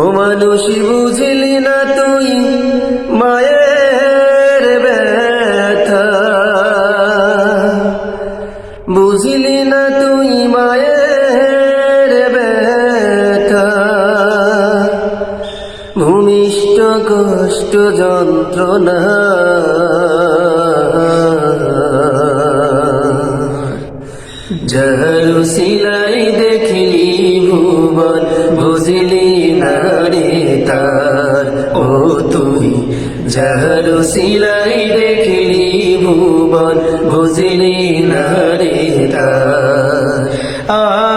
ও মানুষ, বুঝলি না তুই মায়ের ব্যথা? বুঝলি না তুই মায়ের ব্যথা? ভূমিষ্ঠ কষ্ট যন্ত্রণা। যারু সিলাই দেখলি ভুবন, বুঝলি না রে তার ও তুই যারু সিলাই দেখিলি ভুবন বুঝলি না তার আ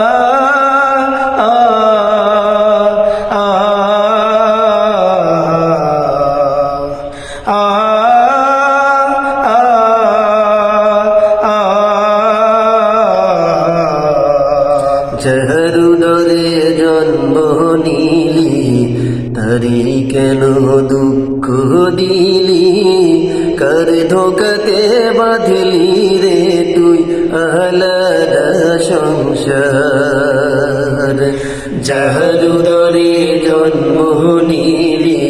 তারি কেন দুঃখ দিলি, কর ধোকাতে বাঁধলি রে তুই আলাদা সংসার। জহরুদরে জন্ম নিলি,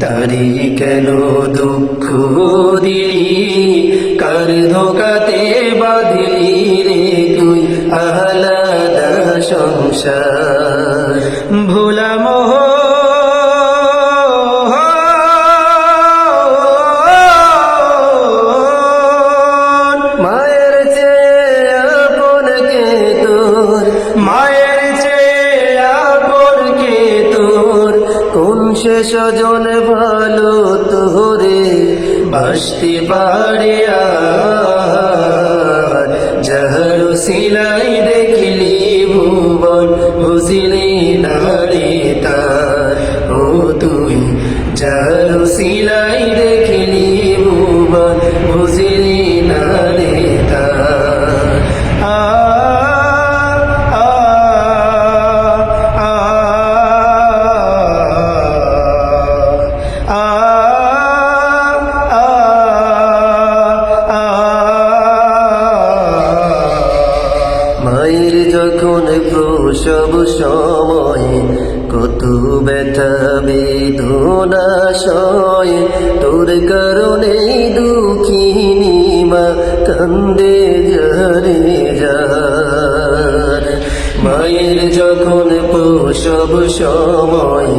তারি কেন দুঃখ দিলি? কর ধোকাতে বাঁধলি রে তুই আলাদা সংসার। ভোলা কোন সে সজন ভালো তোরে বাসতে পারে যাহার সিলাই দেখলি ভুবন বুঝলি না রে তার। ও তুই যাহার সিলাই দেখলি প্রসব সময় কত ব্যথা বেদনা সয়। তোর কারণে দুঃখিনী মা কান্দে যারে যার। মায়ের যখন প্রসব সময়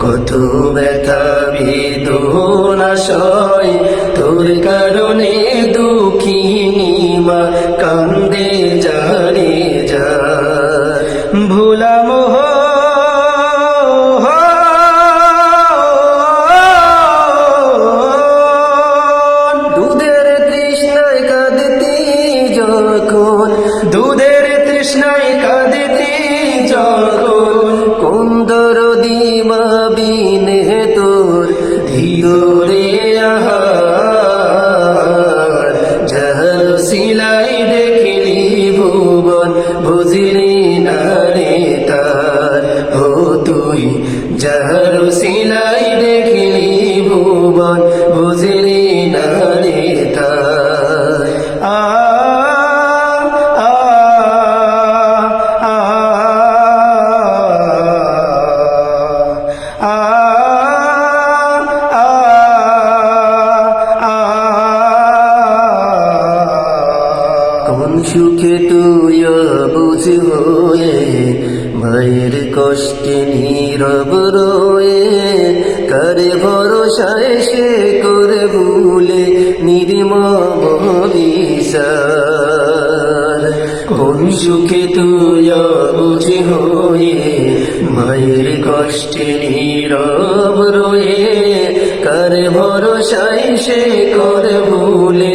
কত ব্যথা বেদনা সয়। তোর কারণে দুঃখিনী মা কান্দে যারে বুঝলি না রে তার। ও তুই যাহার সিলাই দেখলি ভুবন সুখে তুই বুঝ হয়ে, মায়ের কষ্টে নীরব রয়ে। করে ভরসায় সে করে ভুলে নির্মম কোন সুখে তুই বুঝ হয়ে, মায়ের কষ্টে নীরব রয়ে। করে ভরসায় সে করে ভুলে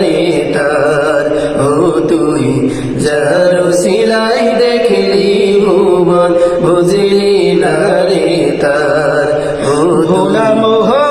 রে তার ও তুই যার সিলাই দেখলি ভুবন বুঝলি না রে তার। ও ভোলা মোহন